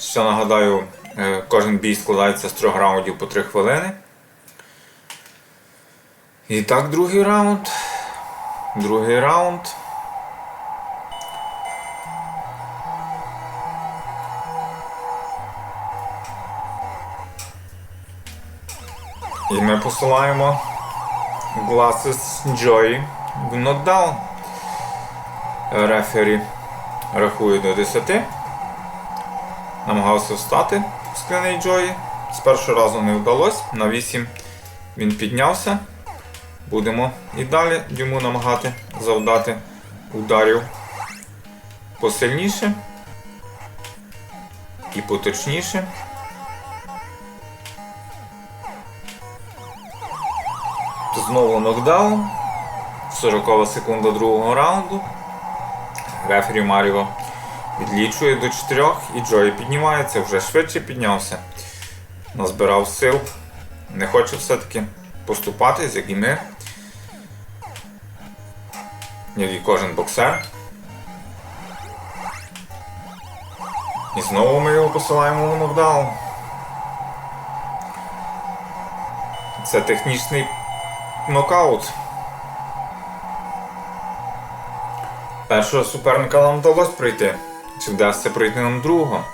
Ще нагадаю, е, кожен бій складається з трьох раундів по 3 хвилини. І так, другий раунд. Другий раунд. І ми посилаємо Glasses Joy в нокдаун. Рефері рахує до 10. Намагався встати в скляний Джої. З першого разу не вдалося. На 8 він піднявся. Будемо і далі йому намагати завдати ударів посильніше і поточніше. Знову нокдаун. 40 секунда другого раунду. Рефері Маріо відлічує до 4 і Джої піднімається, вже швидше піднявся. Назбирав сил. Не хоче все-таки поступатись, як і ми. Як і кожен боксер. І знову ми його посилаємо в нокдаун. Це технічний нокаут. Першого суперника нам вдалося пройти. Чи вдасться пройти нам другого?